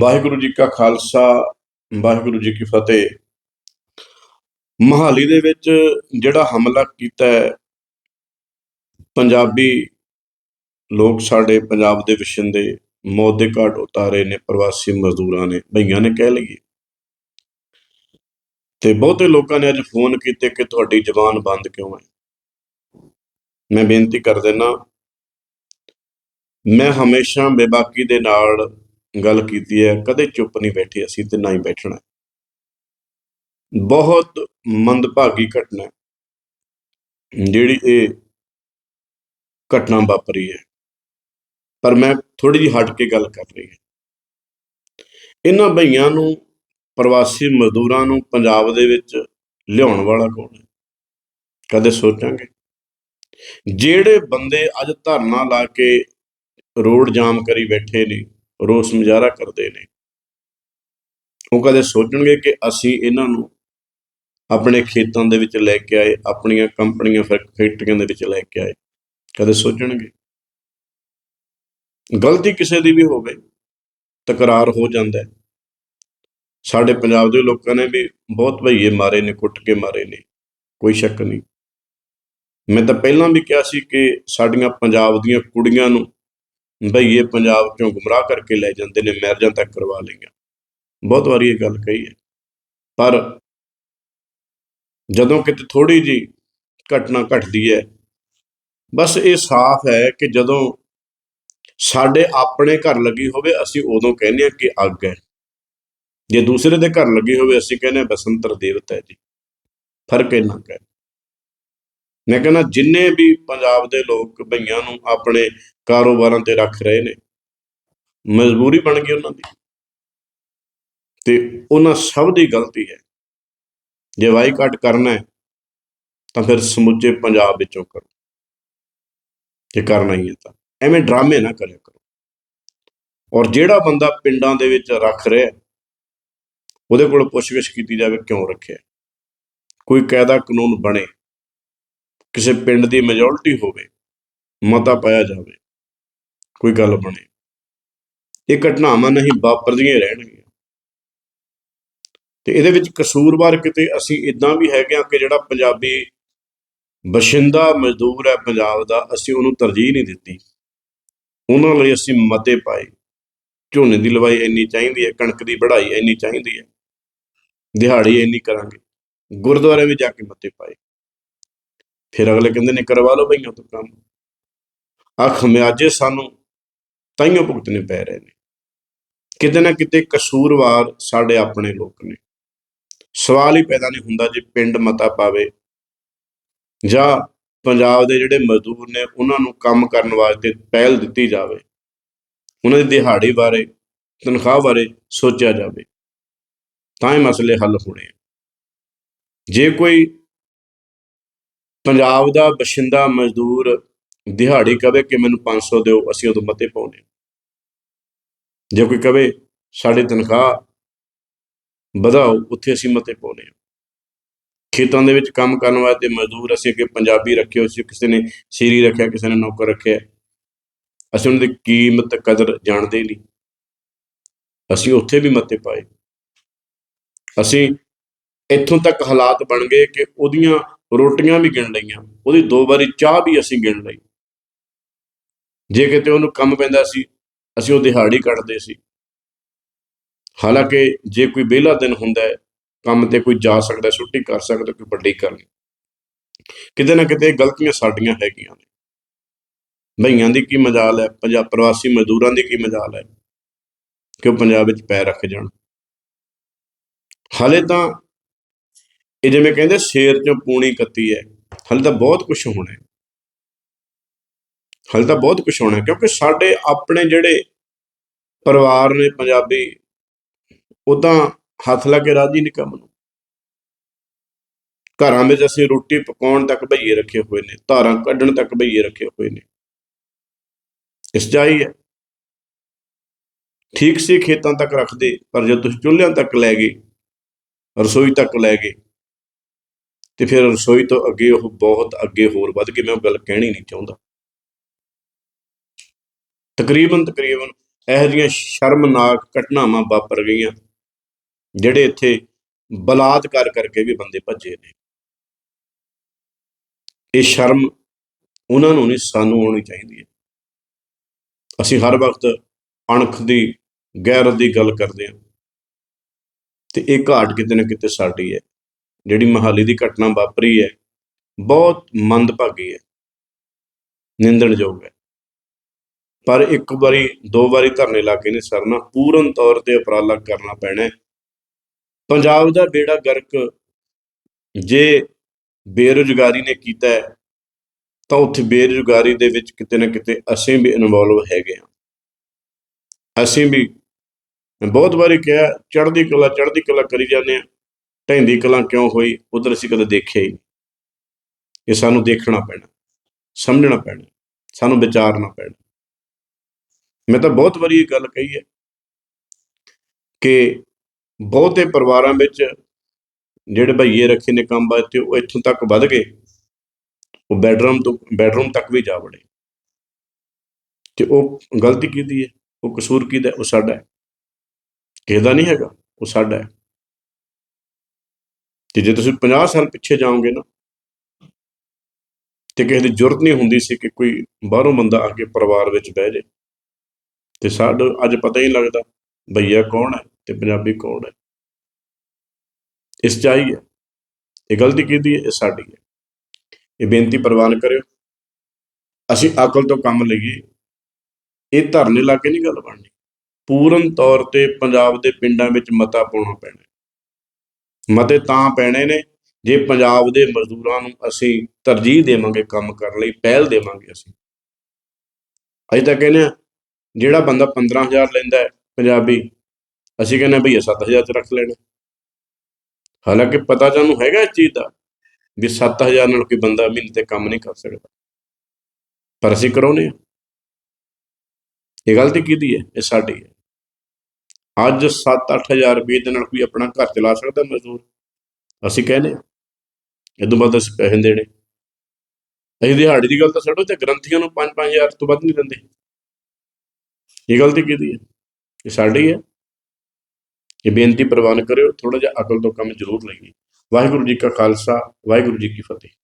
ਵਾਹਿਗੁਰੂ ਜੀ ਕਾ ਖਾਲਸਾ, ਵਾਹਿਗੁਰੂ ਜੀ ਕੀ ਫਤਿਹ। ਮਹਾਲੀ ਦੇ ਵਿੱਚ ਜਿਹੜਾ ਹਮਲਾ ਕੀਤਾ ਹੈ, ਪੰਜਾਬੀ ਲੋਕ ਸਾਡੇ ਪੰਜਾਬ ਦੇ ਵਸਿੰਦੇ ਮੌਤ ਦੇ ਘਾਟ ਉਤਾਰੇ ਨੇ, ਪ੍ਰਵਾਸੀ ਮਜ਼ਦੂਰਾਂ ਨੇ, ਭਈਆਂ ਨੇ ਕਹਿ ਲਈਏ। ਤੇ ਬਹੁਤੇ ਲੋਕਾਂ ਨੇ ਅੱਜ ਫੋਨ ਕੀਤੇ ਕਿ ਤੁਹਾਡੀ ਜ਼ਬਾਨ ਬੰਦ ਕਿਉਂ ਹੈ? ਮੈਂ ਬੇਨਤੀ ਕਰ ਦਿੰਦਾ, ਮੈਂ ਹਮੇਸ਼ਾ ਬੇਬਾਕੀ ਦੇ ਨਾਲ ਗੱਲ ਕੀਤੀ ਹੈ, ਕਦੇ ਚੁੱਪ ਨਹੀਂ ਬੈਠੇ ਅਸੀਂ ਤੇ ਨਾ ਹੀ ਬੈਠਣਾ। ਬਹੁਤ ਮੰਦਭਾਗੀ ਘਟਨਾ ਜਿਹੜੀ ਇਹ ਘਟਨਾ ਵਾਪਰੀ ਹੈ। ਪਰ ਮੈਂ ਥੋੜੀ ਜਿਹੀ ਹਟ ਕੇ ਗੱਲ ਕਰ ਰਹੀ ਹਾਂ। ਇਹਨਾਂ ਭਈਆਂ ਨੂੰ, ਪ੍ਰਵਾਸੀ ਮਜ਼ਦੂਰਾਂ ਨੂੰ ਪੰਜਾਬ ਦੇ ਵਿੱਚ ਲਿਆਉਣ ਵਾਲਾ ਕੌਣ ਹੈ? ਕਦੇ ਸੋਚਾਂਗੇ? ਜਿਹੜੇ ਬੰਦੇ ਅੱਜ ਧਰਨਾ ਲਾ ਕੇ ਰੋਡ ਜਾਮ ਕਰੀ ਬੈਠੇ ਨੇ ਰੋਸ ਮੁਜ਼ਾਹਰਾ ਕਰਦੇ ਨੇ। ਉਹ ਕਦੇ ਸੋਚਣਗੇ ਕਿ ਅਸੀਂ ਇਹਨਾਂ ਨੂੰ ਆਪਣੇ ਖੇਤਾਂ ਦੇ ਵਿੱਚ ਲੈ ਕੇ ਆਏ, ਆਪਣੀਆਂ ਕੰਪਨੀਆਂ ਫੈਕ- ਫੈਕਟਰੀਆਂ ਦੇ ਵਿੱਚ ਲੈ ਕੇ ਆਏ। ਕਦੇ ਸੋਚਣਗੇ? ਗਲਤੀ ਕਿਸੇ ਦੀ ਵੀ ਹੋਵੇ, ਤਕਰਾਰ ਹੋ ਜਾਂਦਾ ਹੈ। ਸਾਡੇ ਪੰਜਾਬ ਦੇ ਲੋਕਾਂ ਨੇ ਵੀ ਬਹੁਤ ਭਈਏ ਮਾਰੇ ਨੇ, ਕੁੱਟ ਕੇ ਮਾਰੇ ਨੇ, ਕੋਈ ਸ਼ੱਕ ਨਹੀਂ। ਮੈਂ ਤਾਂ ਪਹਿਲਾਂ ਵੀ ਕਿਹਾ ਸੀ ਕਿ ਸਾਡੀਆਂ ਪੰਜਾਬ ਦੀਆਂ ਕੁੜੀਆਂ ਨੂੰ ਬਈਏ ਪੰਜਾਬ ਚੋਂ ਗੁੰਮਰਾਹ ਕਰਕੇ ਲੈ ਜਾਂਦੇ ਨੇ, ਮੈਰਿਜਾਂ ਤੱਕ ਕਰਵਾ ਲਈਆਂ। ਬਹੁਤ ਵਾਰੀ ਇਹ ਗੱਲ ਕਹੀ ਹੈ। ਪਰ ਜਦੋਂ ਕਿਤੇ ਥੋੜੀ ਜੀ ਘਟਨਾ ਘਟਦੀ ਹੈ, ਬਸ ਇਹ ਸਾਫ਼ ਹੈ ਕਿ ਜਦੋਂ ਸਾਡੇ ਆਪਣੇ ਘਰ ਲੱਗੀ ਹੋਵੇ, ਅਸੀਂ ਉਦੋਂ ਕਹਿੰਦੇ ਹਾਂ ਕਿ ਅੱਗ ਹੈ। ਜੇ ਦੂਸਰੇ ਦੇ ਘਰ ਲੱਗੀ ਹੋਵੇ, ਅਸੀਂ ਕਹਿੰਦੇ ਹਾਂ ਬਸੰਤਰ ਦੇਵਤਾ ਹੈ ਜੀ। ਫ਼ਰਕ ਇੰਨਾ ਕੁ ਮੈਂ ਕਹਿੰਦਾ ਜਿੰਨੇ ਵੀ ਪੰਜਾਬ ਦੇ ਲੋਕ ਭਈਆਂ ਨੂੰ ਆਪਣੇ ਕਾਰੋਬਾਰਾਂ ਤੇ ਰੱਖ ਰਹੇ ਨੇ, ਮਜਬੂਰੀ ਬਣ ਗਈ ਉਹਨਾਂ ਦੀ। ਤੇ ਉਹਨਾਂ ਸਭ ਦੀ ਗਲਤੀ ਹੈ। ਜੇ ਵਾਈਕਾਟ ਕਰਨਾ ਹੈ, ਤਾਂ ਫਿਰ ਸਮੁੱਚੇ ਪੰਜਾਬ ਵਿੱਚੋਂ ਕਰੋ। ਜੇ ਕਰਨਾ ਹੀ ਹੈ ਤਾਂ। ਐਵੇਂ ਡਰਾਮੇ ਨਾ ਕਰਿਆ ਕਰੋ। ਔਰ ਜਿਹੜਾ ਬੰਦਾ ਪਿੰਡਾਂ ਦੇ ਵਿੱਚ ਰੱਖ ਰਿਹਾ ਉਹਦੇ ਕੋਲ ਪੁੱਛਗਿੱਛ ਕੀਤੀ ਜਾਵੇ ਕਿਉਂ ਰੱਖਿਆ। ਕੋਈ ਕਾਇਦਾ ਕਾਨੂੰਨ ਬਣੇ। ਕਿਸੇ ਪਿੰਡ ਦੀ ਮੈਜੋਰਟੀ ਹੋਵੇ, ਮਤਾ ਪਾਇਆ ਜਾਵੇ, ਕੋਈ ਗੱਲ ਬਣੇ। ਇਹ ਘਟਨਾਵਾਂ ਨਹੀਂ ਵਾਪਰਦੀਆਂ ਰਹਿਣਗੀਆਂ। ਤੇ ਇਹਦੇ ਵਿੱਚ ਕਸੂਰਵਾਰ ਕਿਤੇ ਅਸੀਂ ਇਦਾਂ ਵੀ ਹੈਗੇ ਆ ਕਿ ਜਿਹੜਾ ਪੰਜਾਬੀ ਬਸ਼ਿੰਦਾ ਮਜ਼ਦੂਰ ਹੈ ਪੰਜਾਬ ਦਾ, ਅਸੀਂ ਉਹਨੂੰ ਤਰਜੀਹ ਨਹੀਂ ਦਿੱਤੀ। ਉਹਨਾਂ ਲਈ ਅਸੀਂ ਮਤੇ ਪਾਏ। ਝੋਨੇ ਦੀ ਲਵਾਈ ਇੰਨੀ ਚਾਹੀਦੀ ਹੈ, ਕਣਕ ਦੀ ਵਢਾਈ ਇੰਨੀ ਚਾਹੀਦੀ ਹੈ। ਦਿਹਾੜੀ ਇੰਨੀ ਕਰਾਂਗੇ। ਗੁਰਦੁਆਰੇ ਵਿੱਚ ਜਾ ਕੇ ਮਤੇ ਪਾਏ। ਫਿਰ ਅਗਲੇ ਕਹਿੰਦੇ ਨੇ, ਕਰਵਾ ਲਓ ਬਈਆਂ ਤੋਂ ਕੰਮ। ਆ ਖਮਿਆਜੇ ਸਾਨੂੰ ਤਾਈਆਂ ਭੁਗਤਣੇ ਪੈ ਰਹੇ ਨੇ। ਕਿਤੇ ਨਾ ਕਿਤੇ ਕਸੂਰਵਾਰ ਸਾਡੇ ਆਪਣੇ ਲੋਕ ਨੇ। ਸਵਾਲ ਹੀ ਪੈਦਾ ਨਹੀਂ ਹੁੰਦਾ ਜੇ ਪਿੰਡ ਮਤਾ ਪਾਵੇ, ਜਾਂ ਪੰਜਾਬ ਦੇ ਜਿਹੜੇ ਮਜ਼ਦੂਰ ਨੇ, ਉਹਨਾਂ ਨੂੰ ਕੰਮ ਕਰਨ ਵਾਸਤੇ ਪਹਿਲ ਦਿੱਤੀ ਜਾਵੇ, ਉਹਨਾਂ ਦੀ ਦਿਹਾੜੀ ਬਾਰੇ, ਤਨਖਾਹ ਬਾਰੇ ਸੋਚਿਆ ਜਾਵੇ, ਤਾਂ ਇਹ ਮਸਲੇ ਹੱਲ ਹੋਣੇ ਆ। ਜੇ ਕੋਈ ਪੰਜਾਬ ਦਾ ਬਸ਼ਿੰਦਾ ਮਜ਼ਦੂਰ ਦਿਹਾੜੀ ਕਵੇ ਕਿ ਮੈਨੂੰ 500 ਦਿਓ, ਅਸੀਂ ਉਦੋਂ ਮਤੇ ਪਾਉਣੇ ਜੇ ਕੋਈ ਕਵੇ ਸਾਡੀ ਤਨਖਾਹ ਵਧਾਓ, ਉੱਥੇ ਅਸੀਂ ਮਤੇ ਪਾਉਣੇ ਆ ਖੇਤਾਂ ਦੇ ਵਿੱਚ ਕੰਮ ਕਰਨ ਵਾਸਤੇ ਮਜ਼ਦੂਰ ਅਸੀਂ ਅੱਗੇ ਪੰਜਾਬੀ ਰੱਖੇ ਹੋਏ ਸੀ, ਕਿਸੇ ਨੇ ਸੀਰੀ ਰੱਖਿਆ, ਕਿਸੇ ਨੇ ਨੌਕਰ ਰੱਖਿਆ। ਅਸੀਂ ਉਹਨਾਂ ਦੀ ਕੀਮਤ ਕਦਰ ਜਾਣਦੇ ਨਹੀਂ। ਅਸੀਂ ਉੱਥੇ ਵੀ ਮਤੇ ਪਾਏ। ਅਸੀਂ ਇੱਥੋਂ ਤੱਕ ਹਾਲਾਤ ਬਣ ਗਏ ਕਿ ਉਹਦੀਆਂ ਰੋਟੀਆਂ ਵੀ ਗਿਣ ਲਈਆਂ, ਉਹਦੀ ਦੋ ਵਾਰੀ ਚਾਹ ਵੀ ਅਸੀਂ ਗਿਣ ਲਈ। ਜੇ ਕਿਤੇ ਉਹਨੂੰ ਕੰਮ ਪੈਂਦਾ ਸੀ, ਅਸੀਂ ਉਹ ਦਿਹਾੜੀ ਕੱਢਦੇ ਸੀ। ਹਾਲਾਂਕਿ ਜੇ ਕੋਈ ਵਿਹਲਾ ਦਿਨ ਹੁੰਦਾ ਹੈ, ਕੰਮ ਤੇ ਕੋਈ ਜਾ ਸਕਦਾ, ਛੁੱਟੀ ਕਰ ਸਕਦਾ, ਕੋਈ ਵੱਡੀ ਗੱਲ ਕਿਤੇ ਨਾ ਕਿਤੇ ਗਲਤੀਆਂ ਸਾਡੀਆਂ ਹੈਗੀਆਂ ਨੇ। ਭਈਆਂ ਦੀ ਕੀ ਮਜਾਲ ਹੈ ਪੰਜਾਬ ਪ੍ਰਵਾਸੀ ਮਜ਼ਦੂਰਾਂ ਦੀ ਕੀ ਮਜਾਲ ਹੈ ਕਿ ਉਹ ਪੰਜਾਬ ਵਿੱਚ ਪੈਰ ਰੱਖ ਜਾਣ। ਹਾਲੇ ਤਾਂ ਇਹ ਜਿਵੇਂ ਕਹਿੰਦੇ ਸ਼ੇਰ ਚੋਂ ਪੂਣੀ ਕੱਤੀ ਹੈ। ਹਾਲੇ ਤਾਂ ਬਹੁਤ ਕੁਝ ਹੋਣਾ ਹੈ। ਹਾਲੇ ਤਾਂ ਬਹੁਤ ਕੁਝ ਹੋਣਾ ਕਿਉਂਕਿ ਸਾਡੇ ਆਪਣੇ ਜਿਹੜੇ ਪਰਿਵਾਰ ਨੇ ਪੰਜਾਬੀ, ਉਹ ਤਾਂ ਹੱਥ ਲਾ ਕੇ ਰਾਜੀ ਨਹੀਂ ਕੰਮ ਨੂੰ। ਘਰਾਂ ਵਿੱਚ ਅਸੀਂ ਰੋਟੀ ਪਕਾਉਣ ਤੱਕ ਭਈਏ ਰੱਖੇ ਹੋਏ ਨੇ, ਧਾਰਾਂ ਕੱਢਣ ਤੱਕ ਭਈਏ ਰੱਖੇ ਹੋਏ ਨੇ। ਇਸ ਜਾਈ ਹੈ। ਠੀਕ ਸੀ ਖੇਤਾਂ ਤੱਕ ਰੱਖਦੇ, ਪਰ ਜੇ ਤੁਸੀਂ ਚੁੱਲ੍ਹਿਆਂ ਤੱਕ ਲੈ ਗਏ, ਰਸੋਈ ਤੱਕ ਲੈ ਗਏ ਤੇ ਫਿਰ ਰਸੋਈ ਤੋਂ ਅੱਗੇ ਉਹ ਬਹੁਤ ਅੱਗੇ ਹੋਰ ਵੱਧ ਕੇ ਮੈਂ ਉਹ ਗੱਲ ਕਹਿਣੀ ਨਹੀਂ ਚਾਹੁੰਦਾ। ਤਕਰੀਬਨ ਤਕਰੀਬਨ ਇਹੋ ਜਿਹੀਆਂ ਸ਼ਰਮਨਾਕ ਘਟਨਾਵਾਂ ਵਾਪਰ ਗਈਆਂ, ਜਿਹੜੇ ਇੱਥੇ ਬਲਾਤਕਾਰ ਕਰਕੇ ਵੀ ਬੰਦੇ ਭੱਜੇ ਨੇ। ਇਹ ਸ਼ਰਮ ਉਹਨਾਂ ਨੂੰ ਨਹੀਂ, ਸਾਨੂੰ ਆਉਣੀ ਚਾਹੀਦੀ ਹੈ। ਅਸੀਂ ਹਰ ਵਕਤ ਅਣਖ ਦੀ ਗੈਰਤ ਦੀ ਗੱਲ ਕਰਦੇ ਹਾਂ। ਤੇ ਇਹ ਘਾਟ ਕਿਤੇ ਨਾ ਕਿਤੇ ਸਾਡੀ ਹੈ। ਜਿਹੜੀ ਮਹਾਲੀ ਦੀ ਘਟਨਾ ਵਾਪਰੀ ਹੈ, ਬਹੁਤ ਮੰਦਭਾਗੀ ਹੈ, ਨਿੰਦਣਯੋਗ ਹੈ। ਪਰ ਇੱਕ ਵਾਰੀ, ਦੋ ਵਾਰੀ ਧਰਨੇ ਲਾ ਕੇ ਨੇ ਸਰਨਾ, ਪੂਰਨ ਤੌਰ ਤੇ ਉਪਰਾਲਾ ਕਰਨਾ ਪੈਣਾ ਪੰਜਾਬ ਦਾ ਬੇੜਾ ਗਰਕ ਜੇ ਬੇਰੁਜ਼ਗਾਰੀ ਨੇ ਕੀਤਾ ਤਾਂ ਉੱਥੇ ਬੇਰੁਜ਼ਗਾਰੀ ਦੇ ਵਿੱਚ ਕਿਤੇ ਨਾ ਕਿਤੇ ਅਸੀਂ ਵੀ ਇਨਵੋਲਵ ਹੈਗੇ ਹਾਂ। ਅਸੀਂ ਵੀ ਬਹੁਤ ਵਾਰੀ ਕਿਹਾ, ਚੜ੍ਹਦੀ ਕਲਾ ਚੜ੍ਹਦੀ ਕਲਾ ਕਰੀ ਜਾਂਦੇ ਆ ਢੈਂਦੀ ਕਲਾਂ ਕਿਉਂ ਹੋਈ? ਉਧਰ ਅਸੀਂ ਕਦੇ ਦੇਖਿਆ ਹੀ ਨਹੀਂ। ਇਹ ਸਾਨੂੰ ਦੇਖਣਾ ਪੈਣਾ, ਸਮਝਣਾ ਪੈਣਾ, ਸਾਨੂੰ ਵਿਚਾਰਨਾ ਪੈਣਾ। ਮੈਂ ਤਾਂ ਬਹੁਤ ਵਾਰੀ ਇਹ ਗੱਲ ਕਹੀ ਹੈ ਕਿ ਬਹੁਤੇ ਪਰਿਵਾਰਾਂ ਵਿੱਚ ਜਿਹੜੇ ਭਈਏ ਰੱਖੇ ਨੇ ਕੰਮ ਵਾਸਤੇ ਉਹ ਇੱਥੋਂ ਤੱਕ ਵੱਧ ਗਏ। ਉਹ ਬੈਡਰੂਮ ਤੋਂ, ਬੈਡਰੂਮ ਤੱਕ ਵੀ ਜਾ ਵੜੇ। ਤੇ ਉਹ ਗਲਤੀ ਕੀਤੀ ਹੈ? ਉਹ ਕਸੂਰ ਕਿਹਦਾ? ਉਹ ਸਾਡਾ ਹੈ। ਕਿਸੇ ਦਾ ਨਹੀਂ ਹੈਗਾ, ਉਹ ਸਾਡਾ ਹੈ। ਤੇ ਜੇ ਤੁਸੀਂ 50 ਸਾਲ ਪਿੱਛੇ ਜਾਓਗੇ ਨਾ, ਤੇ ਕਿਸੇ ਦੀ ਜ਼ਰੂਰਤ ਨਹੀਂ ਹੁੰਦੀ ਸੀ ਕਿ ਕੋਈ ਬਾਹਰੋਂ ਬੰਦਾ ਆ ਕੇ ਪਰਿਵਾਰ ਵਿੱਚ ਬਹਿ ਜਾਏ ਤੇ ਸਾਡਾ ਅੱਜ ਪਤਾ ਹੀ ਨਹੀਂ ਲੱਗਦਾ ਭਈਆ ਕੌਣ ਹੈ ਤੇ ਪੰਜਾਬੀ ਕੌਣ ਹੈ। ਇਸ ਚਾਹੀ ਹੈ, ਇਹ ਗਲਤੀ ਕਿਹਦੀ ਹੈ? ਇਹ ਸਾਡੀ ਹੈ। ਇਹ ਬੇਨਤੀ ਪ੍ਰਵਾਨ ਕਰਿਓ। ਅਸੀਂ ਅਕਲ ਤੋਂ ਕੰਮ ਲਈਏ। ਇਹ ਧਰਨੇ ਲਾ ਕੇ ਨਹੀਂ ਗੱਲ ਬਣਨੀ। ਪੂਰਨ ਤੌਰ ਤੇ ਪੰਜਾਬ ਦੇ ਪਿੰਡਾਂ ਵਿੱਚ ਮਤਾ ਪਾਉਣਾ ਪੈਣਾ। ਮਤੇ ਤਾਂ ਪੈਣੇ ਨੇ, ਜੇ ਪੰਜਾਬ ਦੇ ਮਜ਼ਦੂਰਾਂ ਨੂੰ ਅਸੀਂ ਤਰਜੀਹ ਦੇਵਾਂਗੇ ਕੰਮ ਕਰਨ ਲਈ, ਪਹਿਲ ਦੇਵਾਂਗੇ ਅਸੀਂ। ਅਜੇ ਤਾਂ ਕਹਿੰਦੇ ਆ ਜਿਹੜਾ ਬੰਦਾ 15000 ਲੈਂਦਾ ਹੈ ਪੰਜਾਬੀ, ਅਸੀਂ ਕਹਿੰਦੇ ਭਈਆ 7000 ਚ ਰੱਖ ਲੈਣਾ। ਹਾਲਾਂਕਿ ਪਤਾ ਸਾਨੂੰ ਹੈਗਾ ਇਸ ਚੀਜ਼ ਦਾ ਵੀ 7000 ਨਾਲ ਕੋਈ ਬੰਦਾ ਮਹੀਨੇ ਤੇ ਕੰਮ ਨਹੀਂ ਕਰ ਸਕਦਾ। ਪਰ ਅਸੀਂ ਕਰਾਉਨੇ ਆ ਇਹ ਗਲਤੀ ਕੀਤੀ ਹੈ? ਇਹ ਸਾਡੀ ਹੈ। ਅੱਜ 7-8000 ਰੁਪਏ ਦੇ ਨਾਲ ਕੋਈ ਆਪਣਾ ਘਰ ਚਲਾ ਸਕਦਾ ਮਜ਼ਦੂਰ? ਅਸੀਂ ਕਹਿੰਦੇ ਆ ਇਦੋਂ ਬਾਅਦ ਅਸੀਂ ਪੈਸੇ ਦੇਣੇ। ਅਸੀਂ ਦਿਹਾੜੀ ਦੀ ਗੱਲ ਤਾਂ ਛੱਡੋ ਤੇ ਗ੍ਰੰਥੀਆਂ ਨੂੰ 5-5000 ਤੋਂ ਵੱਧ ਨਹੀਂ ਦਿੰਦੇ। ਇਹ ਗਲਤੀ ਕਿਹਦੀ ਹੈ? ਇਹ ਸਾਡੀ ਹੈ। ਇਹ ਬੇਨਤੀ ਪ੍ਰਵਾਨ ਕਰਿਓ ਥੋੜਾ ਜਿਹਾ ਅਕਲ ਤੋਂ ਕੰਮ ਜ਼ਰੂਰ ਲਈਏ। ਵਾਹਿਗੁਰੂ ਜੀ ਕਾ ਖਾਲਸਾ, ਵਾਹਿਗੁਰੂ ਜੀ ਕੀ ਫਤਿਹ।